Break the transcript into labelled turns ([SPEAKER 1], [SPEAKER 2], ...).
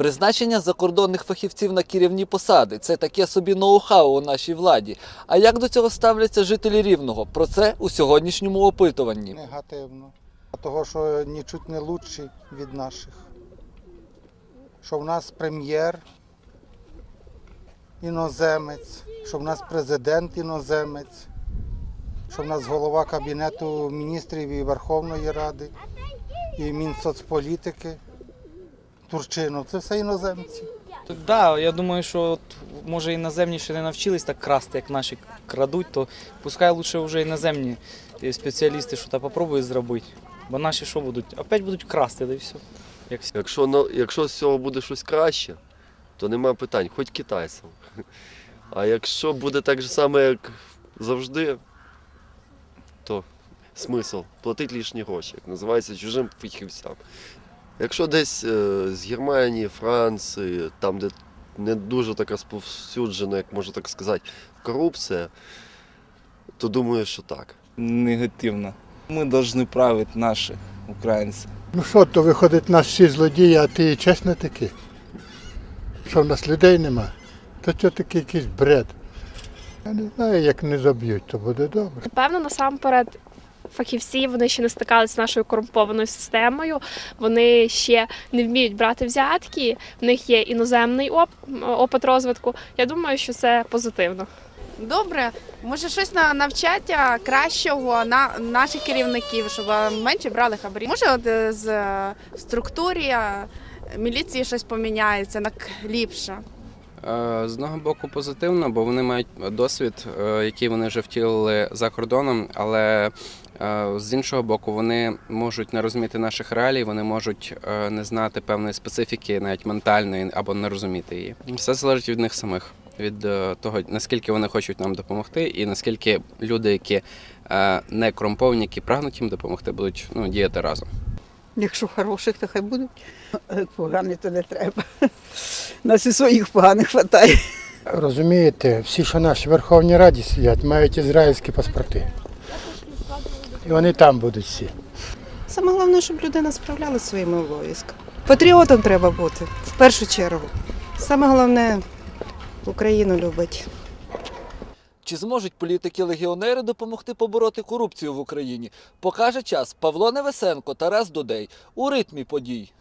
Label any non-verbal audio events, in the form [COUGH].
[SPEAKER 1] Призначення закордонних фахівців на керівні посади це таке собі ноу-хау у нашій владі. А як до цього ставляться жителі Рівного? Про це у сьогоднішньому опитуванні.
[SPEAKER 2] Негативно. А Того, що нічуть не лучші від наших. Що в нас прем'єр іноземець, що в нас президент іноземець, що в нас голова Кабінету міністрів і Верховної Ради, і Мінсоцполітики, Турчинов. Це все іноземці.
[SPEAKER 3] Так, да, я думаю, що от, може іноземні ще не навчились так красти, як наші крадуть, то пускай лучше вже іноземні е, спеціалісти щось попробують зробити. Бо наші що будуть? Опять будуть красти, да і все. Як всі.
[SPEAKER 4] Якщо, ну, якщо з цього буде щось краще, то нема питань, хоч китайцям. [LAUGHS] А якщо буде так же само, як завжди, то смисл платити лишні гроші, як називається чужим фахівцям. Якщо десь е, з Германії, Франції, там, де не дуже така розповсюджена, як можна так сказати, корупція, то думаю, що так.
[SPEAKER 5] негативно. Мы должны править наши украинцы.
[SPEAKER 6] Ну що, то виходить нас всі злодії, а ти чесно таки? Що в нас людей нема? То це такий якийсь бред. Я не знаю, як не заб'ють, то буде добре.
[SPEAKER 7] Напевно, насамперед. Фахівці вони ще не стикалися з нашою корумпованою системою. Вони ще не вміють брати взятки. В них є іноземний оп- опит розвитку. Я думаю, що це позитивно.
[SPEAKER 8] Добре, може щось на навчаття кращого на наших керівників, щоб менше брали хабарі. Може, от е, з е, структурі е, міліції щось поміняється на ліпше.
[SPEAKER 9] Е, З одного боку позитивно, бо вони мають досвід, е, який вони вже втілили за кордоном, але е, з іншого боку, вони можуть не розуміти наших реалій, вони можуть не знати певної специфіки, навіть ментальної, або не розуміти її. Все залежить від них самих, від того, наскільки вони хочуть нам допомогти, і наскільки люди, які не корумповані, які прагнуть їм допомогти, будуть ну, діяти разом.
[SPEAKER 10] Якщо хороших, то хай будуть. Поганих то не треба. Нас і своїх поганих вистачає.
[SPEAKER 6] Розумієте, всі, що наші в Верховній Раді сидять, мають ізраїльські паспорти. І вони там будуть всі.
[SPEAKER 10] Саме головне, щоб людина справлялася зі своїми обов'язками. Патріотом треба бути в першу чергу. Саме головне Україну любить.
[SPEAKER 1] Чи зможуть політики-легіонери допомогти побороти корупцію в Україні? Покаже час Павло Невесенко, Тарас Дудей у ритмі подій.